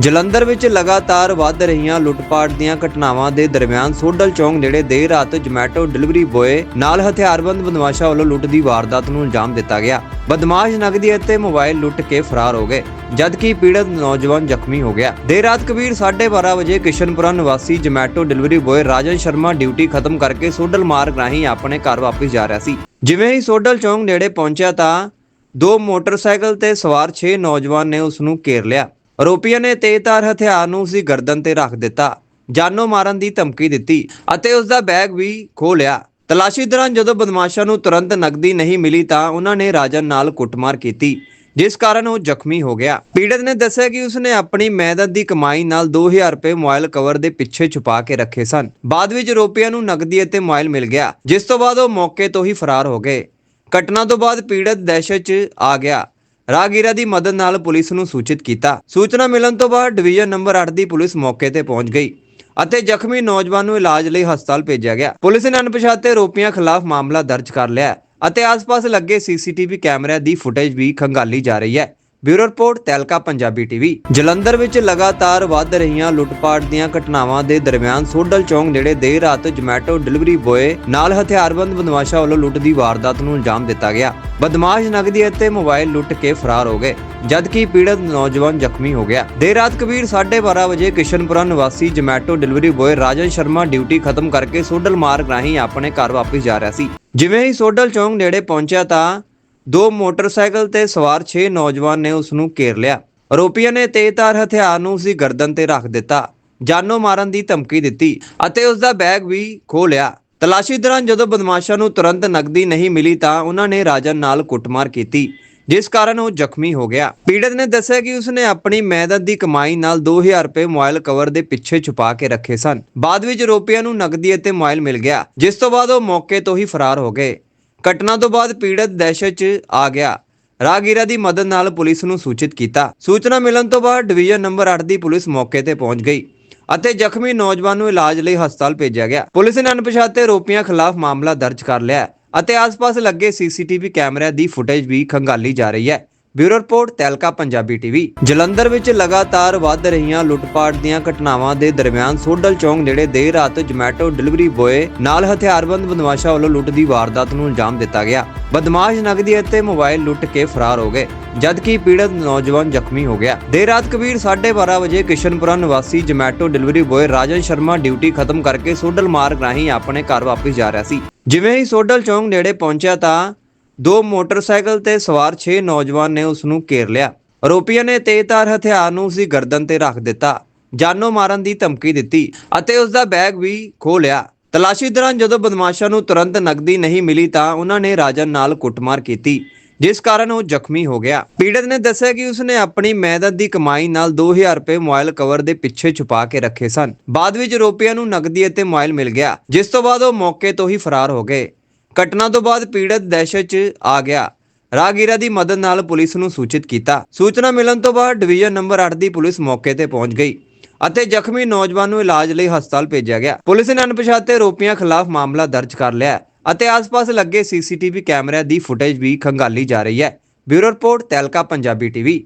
ਜਲੰਧਰ ਵਿੱਚ ਲਗਾਤਾਰ ਵੱਧ ਰਹੀਆਂ ਲੁੱਟਪਾਟ ਦੀਆਂ ਘਟਨਾਵਾਂ ਦੇ ਦਰਮਿਆਨ ਸੋਡਲ ਚੌਂਕ ਨੇੜੇ ਦੇਰ ਰਾਤ ਜਮੈਟੋ ਡਿਲੀਵਰੀ ਬੋਏ ਨਾਲ ਹਥਿਆਰਬੰਦ ਬਦਮਾਸ਼ਾਂ ਵੱਲੋਂ ਲੁੱਟ ਦੀ ਵਾਰਦਾਤ ਨੂੰ ਅੰਜਾਮ ਦਿੱਤਾ ਗਿਆ। ਬਦਮਾਸ਼ ਨਗਦੀ ਅਤੇ ਮੋਬਾਈਲ ਲੁੱਟ ਕੇ ਫਰਾਰ ਹੋ ਗਏ, ਜਦਕਿ ਪੀੜਤ ਨੌਜਵਾਨ ਜ਼ਖਮੀ ਹੋ ਗਿਆ। ਦੇਰ ਰਾਤ ਕਬੀਰ 12:30 ਵਜੇ ਕਿਸ਼ਨਪੁਰਾ ਨਿਵਾਸੀ Zomato delivery boy Rajan Sharma duty ਖਤਮ ਕਰਕੇ ਸੋਡਲ ਮਾਰਗ ਰਾਹੀਂ ਆਪਣੇ ਘਰ ਵਾਪਸ ਜਾ ਰਿਹਾ ਸੀ। ਜਿਵੇਂ ਹੀ ਸੋਡਲ ਚੌਂਕ ਨੇੜੇ ਪਹੁੰਚਿਆ ਤਾਂ ਦੋ ਮੋਟਰਸਾਈਕਲ ਤੇ ਸਵਾਰ 6 ਨੌਜਵਾਨ ਨੇ ਉਸ ਨੂੰ ਘੇਰ ਲਿਆ। ਆਰੋਪੀਆਂ ਨੇ ਤੇਜ਼ਧਾਰ ਹਥਿਆਰ ਨੂੰ ਉਸ ਦੀ ਗਰਦਨ ਤੇ ਰੱਖ ਦਿੱਤਾ। ਜਾਨੋਂ ਮਾਰਨ ਦੀ ਧਮਕੀ ਦਿੱਤੀ ਅਤੇ ਉਸ ਦਾ ਬੈਗ ਵੀ ਖੋਹ ਲਿਆ। ਤਲਾਸ਼ੀ ਦੌਰਾਨ ਜਦੋਂ ਬਦਮਾਸ਼ਾਂ ਨੂੰ ਤੁਰੰਤ ਨਕਦੀ ਨਹੀਂ ਮਿਲੀ ਤਾਂ ਉਹਨਾਂ ਨੇ ਰਾਜਨ ਨਾਲ ਕੁੱਟਮਾਰ ਕੀਤੀ, ਜਿਸ ਕਾਰਨ ਉਹ ਜ਼ਖਮੀ ਹੋ ਗਿਆ। ਪੀੜਤ ਨੇ ਦੱਸਿਆ ਕਿ ਉਸਨੇ ਆਪਣੀ ਮਿਹਨਤ ਦੀ ਕਮਾਈ ਨਾਲ 2000 ਰੁਪਏ ਮੋਬਾਈਲ ਕਵਰ ਦੇ ਪਿੱਛੇ ਛੁਪਾ ਕੇ ਰੱਖੇ ਸਨ। ਬਾਅਦ ਵਿੱਚ ਆਰੋਪੀਆਂ ਨੂੰ ਨਕਦੀ ਅਤੇ ਮੋਬਾਈਲ ਮਿਲ ਗਿਆ, ਜਿਸ ਤੋਂ ਬਾਅਦ ਉਹ ਮੌਕੇ ਤੋਂ ਹੀ ਫਰਾਰ ਹੋ ਗਏ। ਘਟਨਾ ਤੋਂ ਬਾਅਦ ਪੀੜਤ ਦਹਿਸ਼ਤ 'ਚ ਆ ਗਿਆ। ਰਾਗੀਰਾ ਦੀ ਮਦਦ ਨਾਲ ਪੁਲਿਸ ਨੂੰ ਸੂਚਿਤ ਕੀਤਾ। ਸੂਚਨਾ ਮਿਲਣ ਤੋਂ ਬਾਅਦ ਡਿਵੀਜ਼ਨ ਨੰਬਰ 8 ਦੀ ਪੁਲਿਸ ਮੌਕੇ ਤੇ ਪਹੁੰਚ ਗਈ ਅਤੇ ਜ਼ਖਮੀ ਨੌਜਵਾਨ ਨੂੰ ਇਲਾਜ ਲਈ ਹਸਪਤਾਲ ਭੇਜਿਆ ਗਿਆ। ਪੁਲਿਸ ਨੇ ਅਣਪਛਾਤੇ ਆਰੋਪੀਆਂ ਖਿਲਾਫ ਮਾਮਲਾ ਦਰਜ ਕਰ ਲਿਆ ਅਤੇ ਆਸ-ਪਾਸ ਲੱਗੇ ਸੀਸੀਟੀਵੀ ਕੈਮਰਿਆਂ ਦੀ ਫੁਟੇਜ ਵੀ ਖੰਗਾਲੀ ਜਾ ਰਹੀ ਹੈ। Bureau report, ਤੈਲਕਾ Punjabi TV. Jalandhar ਵਿੱਚ ਲਗਾਤਾਰ ਵੱਧ ਰਹੀਆਂ ਲੁੱਟਪਾਟ ਦੀਆਂ ਘਟਨਾਵਾਂ ਦੇ ਦਰਮਿਆਨ ਸੋਡਲ ਚੌਂਕ ਨੇੜੇ ਦੇਰ ਰਾਤ ਜਮੈਟੋ ਡਿਲੀਵਰੀ ਬੋਏ ਨਾਲ ਹਥਿਆਰਬੰਦ ਬਦਮਾਸ਼ਾਂ ਵੱਲੋਂ ਲੁੱਟ ਦੀ ਵਾਰਦਾਤ ਨੂੰ ਅੰਜਾਮ ਦਿੱਤਾ ਗਿਆ। ਬਦਮਾਸ਼ ਨਗਦੀ ਅਤੇ ਮੋਬਾਈਲ ਲੁੱਟ ਕੇ ਫਰਾਰ ਹੋ ਗਏ, ਜਦਕਿ ਪੀੜਤ ਨੌਜਵਾਨ ਜ਼ਖਮੀ ਹੋ ਗਿਆ। ਦੇਰ ਰਾਤ ਕਬੀਰ 12:30 ਵਜੇ ਕਿਸ਼ਨਪੁਰਾ ਨਿਵਾਸੀ Zomato delivery boy Rajan Sharma duty ਖਤਮ ਕਰਕੇ ਸੋਡਲ ਮਾਰਗ ਰਾਹੀਂ ਆਪਣੇ ਘਰ ਵਾਪਸ ਜਾ ਰਿਹਾ ਸੀ। ਜਿਵੇਂ ਹੀ ਸੋਡਲ ਚੌਂਕ ਨੇੜੇ ਪਹੁੰਚਿਆ ਤਾਂ ਦੋ ਮੋਟਰਸਾਈਕਲ ਤੇ ਸਵਾਰ 6 ਨੌਜਵਾਨ ਨੇ ਉਸ ਨੂੰ ਘੇਰ ਲਿਆ। ਆਰੋਪੀਆਂ ਨੇ ਤੇਜ਼ਧਾਰ ਹਥਿਆਰ ਨੂੰ ਉਸ ਦੀ ਗਰਦਨ ਤੇ ਰੱਖ ਦਿੱਤਾ। ਜਾਨੋਂ ਮਾਰਨ ਦੀ ਧਮਕੀ ਦਿੱਤੀ ਅਤੇ ਉਸ ਦਾ ਬੈਗ ਵੀ ਖੋਹ ਲਿਆ। ਤਲਾਸ਼ੀ ਦੌਰਾਨ ਜਦੋਂ ਬਦਮਾਸ਼ਾਂ ਨੂੰ ਤੁਰੰਤ ਨਕਦੀ ਨਹੀਂ ਮਿਲੀ ਤਾਂ ਉਹਨਾਂ ਨੇ ਰਾਜਨ ਨਾਲ ਕੁੱਟਮਾਰ ਕੀਤੀ, ਜਿਸ ਕਾਰਨ ਉਹ ਜ਼ਖਮੀ ਹੋ ਗਿਆ। ਪੀੜਤ ਨੇ ਦੱਸਿਆ ਕਿ ਉਸਨੇ ਆਪਣੀ ਮਿਹਨਤ ਦੀ ਕਮਾਈ ਨਾਲ 2000 ਰੁਪਏ ਮੋਬਾਈਲ ਕਵਰ ਦੇ ਪਿੱਛੇ ਛੁਪਾ ਕੇ ਰੱਖੇ ਸਨ। ਬਾਅਦ ਵਿੱਚ ਰੋਪੀਆਂ ਨੂੰ ਨਕਦੀ ਅਤੇ ਮੋਬਾਈਲ ਮਿਲ ਗਿਆ, ਜਿਸ ਤੋਂ ਬਾਅਦ ਉਹ ਮੌਕੇ ਤੋਂ ਹੀ ਫਰਾਰ ਹੋ ਗਏ। ਘਟਨਾ ਤੋਂ ਬਾਅਦ ਪੀੜਤ ਦਹਿਸ਼ਤ 'ਚ ਆ ਗਿਆ। ਰਾਗੀਰਾ ਦੀ ਮਦਦ ਨਾਲ ਪੁਲਿਸ ਨੂੰ ਸੂਚਿਤ ਕੀਤਾ। ਸੂਚਨਾ ਮਿਲਣ ਤੋਂ ਬਾਅਦ ਡਿਵੀਜ਼ਨ ਨੰਬਰ 8 ਦੀ ਪੁਲਿਸ ਮੌਕੇ ਤੇ ਪਹੁੰਚ ਗਈ ਅਤੇ ਜ਼ਖਮੀ ਨੌਜਵਾਨ ਨੂੰ ਇਲਾਜ ਲਈ ਹਸਪਤਾਲ ਭੇਜਿਆ ਗਿਆ। ਪੁਲਿਸ ਨੇ ਅਣਪਛਾਤੇ ਆਰੋਪੀਆਂ ਖਿਲਾਫ ਮਾਮਲਾ ਦਰਜ ਕਰ ਲਿਆ ਅਤੇ ਆਸ-ਪਾਸ ਲੱਗੇ ਸੀਸੀਟੀਵੀ ਕੈਮਰਿਆਂ ਦੀ ਫੁਟੇਜ ਵੀ ਖੰਗਾਲੀ ਜਾ ਰਹੀ ਹੈ। Bureau report, ਤੈਲਕਾ Punjabi TV. Jalandhar ਵਿੱਚ ਲਗਾਤਾਰ ਵੱਧ ਰਹੀਆਂ ਲੁੱਟਪਾਟ ਦੀਆਂ ਘਟਨਾਵਾਂ ਦੇ ਦਰਮਿਆਨ ਸੋਡਲ ਚੌਂਕ ਨੇੜੇ ਦੇਰ ਰਾਤ ਜਮੈਟੋ ਡਿਲੀਵਰੀ ਬੋਏ ਨਾਲ ਹਥਿਆਰਬੰਦ ਬਦਮਾਸ਼ਾਂ ਵੱਲੋਂ ਲੁੱਟ ਦੀ ਵਾਰਦਾਤ ਨੂੰ ਅੰਜਾਮ ਦਿੱਤਾ ਗਿਆ। ਬਦਮਾਸ਼ ਨਗਦੀ ਅਤੇ ਮੋਬਾਈਲ ਲੁੱਟ ਕੇ ਫਰਾਰ ਹੋ ਗਏ, ਜਦਕਿ ਪੀੜਤ ਨੌਜਵਾਨ ਜ਼ਖਮੀ ਹੋ ਗਿਆ। ਦੇਰ ਰਾਤ ਕਬੀਰ 12:30 ਵਜੇ ਕਿਸ਼ਨਪੁਰਾ ਨਿਵਾਸੀ Zomato delivery boy Rajan Sharma duty ਖਤਮ ਕਰਕੇ ਸੋਡਲ ਮਾਰਗ ਰਾਹੀਂ ਆਪਣੇ ਘਰ ਵਾਪਸ ਜਾ ਰਿਹਾ ਸੀ। ਜਿਵੇਂ ਹੀ ਸੋਡਲ ਚੌਂਕ ਨੇੜੇ ਪਹੁੰਚਿਆ ਤਾਂ ਦੋ ਮੋਟਰਸਾਈਕਲ ਤੇ ਸਵਾਰ 6 ਨੌਜਵਾਨ ਨੇ ਉਸ ਨੂੰ ਘੇਰ ਲਿਆ। ਆਰੋਪੀਆਂ ਨੇ ਤੇਜ਼ਧਾਰ ਹਥਿਆਰ ਨੂੰ ਉਸ ਦੀ ਗਰਦਨ ਤੇ ਰੱਖ ਦਿੱਤਾ। ਜਾਨੋਂ ਮਾਰਨ ਦੀ ਧਮਕੀ ਦਿੱਤੀ ਅਤੇ ਉਸ ਦਾ ਬੈਗ ਵੀ ਖੋਹ ਲਿਆ। ਤਲਾਸ਼ੀ ਦੌਰਾਨ ਜਦੋਂ ਬਦਮਾਸ਼ਾਂ ਨੂੰ ਤੁਰੰਤ ਨਕਦੀ ਨਹੀਂ ਮਿਲੀ ਤਾਂ ਉਹਨਾਂ ਨੇ ਰਾਜਨ ਨਾਲ ਕੁੱਟਮਾਰ ਕੀਤੀ, ਜਿਸ ਕਾਰਨ ਉਹ ਜ਼ਖਮੀ ਹੋ ਗਿਆ। ਪੀੜਤ ਨੇ ਦੱਸਿਆ ਕਿ ਉਸਨੇ ਆਪਣੀ ਮਿਹਨਤ ਦੀ ਕਮਾਈ ਨਾਲ 2000 ਰੁਪਏ ਮੋਬਾਈਲ ਕਵਰ ਦੇ ਪਿੱਛੇ ਛੁਪਾ ਕੇ ਰੱਖੇ ਸਨ। ਬਾਅਦ ਵਿੱਚ ਰੋਪੀਆਂ ਨੂੰ ਨਕਦੀ ਅਤੇ ਮੋਬਾਈਲ ਮਿਲ ਗਿਆ, ਜਿਸ ਤੋਂ ਬਾਅਦ ਉਹ ਮੌਕੇ ਤੋਂ ਹੀ ਫਰਾਰ ਹੋ ਗਏ। ਘਟਨਾ ਤੋਂ ਬਾਅਦ ਪੀੜਤ ਦਹਿਸ਼ਤ 'ਚ ਆ ਗਿਆ। ਰਾਗੀਰਾ ਦੀ ਮਦਦ ਨਾਲ ਪੁਲਿਸ ਨੂੰ ਸੂਚਿਤ ਕੀਤਾ। ਸੂਚਨਾ ਮਿਲਣ ਤੋਂ ਬਾਅਦ ਡਿਵੀਜ਼ਨ ਨੰਬਰ 8 ਦੀ ਪੁਲਿਸ ਮੌਕੇ ਤੇ ਪਹੁੰਚ ਗਈ ਅਤੇ ਜ਼ਖਮੀ ਨੌਜਵਾਨ ਨੂੰ ਇਲਾਜ ਲਈ ਹਸਪਤਾਲ ਭੇਜਿਆ ਗਿਆ। ਪੁਲਿਸ ਨੇ ਅਣਪਛਾਤੇ ਆਰੋਪੀਆਂ ਖਿਲਾਫ ਮਾਮਲਾ ਦਰਜ ਕਰ ਲਿਆ ਅਤੇ ਆਸ-ਪਾਸ ਲੱਗੇ ਸੀਸੀਟੀਵੀ ਕੈਮਰਿਆਂ ਦੀ ਫੁਟੇਜ ਵੀ ਖੰਗਾਲੀ ਜਾ ਰਹੀ ਹੈ। Bureau report ਤੈਲਕਾ, Punjabi TV.